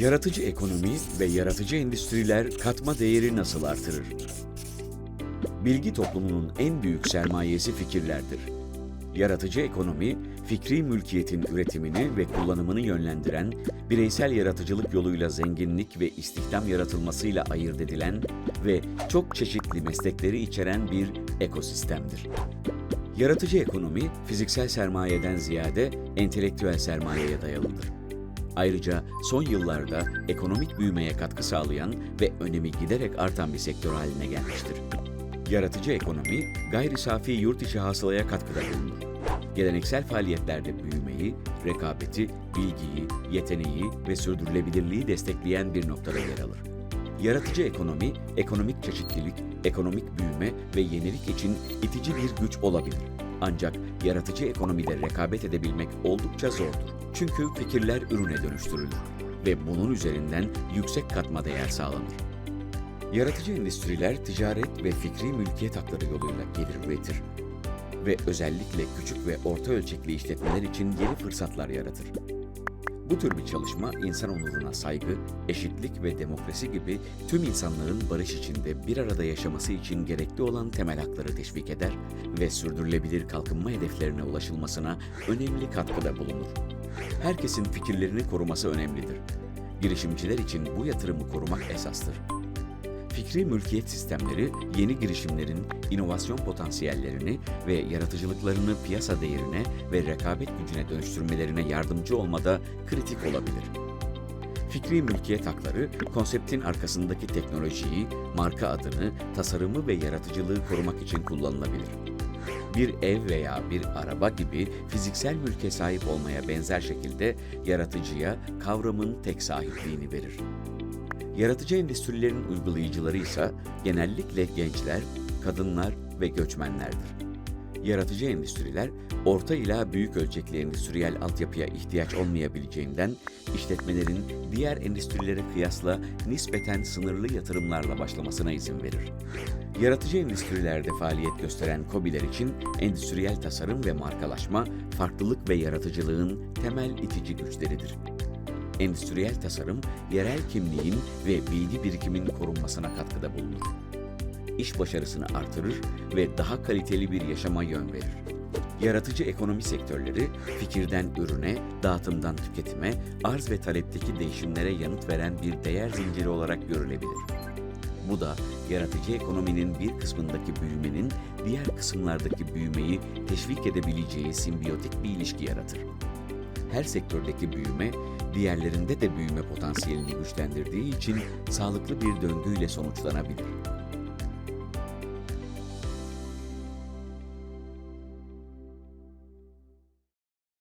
Yaratıcı ekonomi ve yaratıcı endüstriler katma değeri nasıl artırır? Bilgi toplumunun en büyük sermayesi fikirlerdir. Yaratıcı ekonomi, fikri mülkiyetin üretimini ve kullanımını yönlendiren, bireysel yaratıcılık yoluyla zenginlik ve istihdam yaratılmasıyla ayırt edilen ve çok çeşitli meslekleri içeren bir ekosistemdir. Yaratıcı ekonomi, fiziksel sermayeden ziyade entelektüel sermayeye dayalıdır. Ayrıca son yıllarda ekonomik büyümeye katkı sağlayan ve önemi giderek artan bir sektör haline gelmiştir. Yaratıcı ekonomi, gayri safi yurt içi hasılaya katkıda bulunur. Geleneksel faaliyetlerde büyümeyi, rekabeti, bilgiyi, yeteneği ve sürdürülebilirliği destekleyen bir noktada yer alır. Yaratıcı ekonomi, ekonomik çeşitlilik, ekonomik büyüme ve yenilik için itici bir güç olabilir. Ancak yaratıcı ekonomide rekabet edebilmek oldukça zordur. Çünkü fikirler ürüne dönüştürülür ve bunun üzerinden yüksek katma değer sağlanır. Yaratıcı endüstriler ticaret ve fikri mülkiyet hakları yoluyla gelir üretir ve özellikle küçük ve orta ölçekli işletmeler için yeni fırsatlar yaratır. Bu tür bir çalışma insan onuruna saygı, eşitlik ve demokrasi gibi tüm insanlığın barış içinde bir arada yaşaması için gerekli olan temel hakları teşvik eder ve sürdürülebilir kalkınma hedeflerine ulaşılmasına önemli katkıda bulunur. Herkesin fikirlerini koruması önemlidir. Girişimciler için bu yatırımı korumak esastır. Fikri mülkiyet sistemleri yeni girişimlerin inovasyon potansiyellerini ve yaratıcılıklarını piyasa değerine ve rekabet gücüne dönüştürmelerine yardımcı olmada kritik olabilir. Fikri mülkiyet hakları, konseptin arkasındaki teknolojiyi, marka adını, tasarımı ve yaratıcılığı korumak için kullanılabilir. Bir ev veya bir araba gibi fiziksel mülke sahip olmaya benzer şekilde yaratıcıya kavramın tek sahipliğini verir. Yaratıcı endüstrilerin uygulayıcıları ise genellikle gençler, kadınlar ve göçmenlerdir. Yaratıcı endüstriler, orta ila büyük ölçekli endüstriyel altyapıya ihtiyaç olmayabileceğinden işletmelerin diğer endüstrilere kıyasla nispeten sınırlı yatırımlarla başlamasına izin verir. Yaratıcı endüstrilerde faaliyet gösteren KOBİ'ler için endüstriyel tasarım ve markalaşma, farklılık ve yaratıcılığın temel itici güçleridir. Endüstriyel tasarım, yerel kimliğin ve bilgi birikiminin korunmasına katkıda bulunur. İş başarısını artırır ve daha kaliteli bir yaşama yön verir. Yaratıcı ekonomi sektörleri, fikirden ürüne, dağıtımdan tüketime, arz ve talepteki değişimlere yanıt veren bir değer zinciri olarak görülebilir. Bu da yaratıcı ekonominin bir kısmındaki büyümenin diğer kısımlardaki büyümeyi teşvik edebileceği simbiyotik bir ilişki yaratır. Her sektördeki büyüme, diğerlerinde de büyüme potansiyelini güçlendirdiği için sağlıklı bir döngüyle sonuçlanabilir.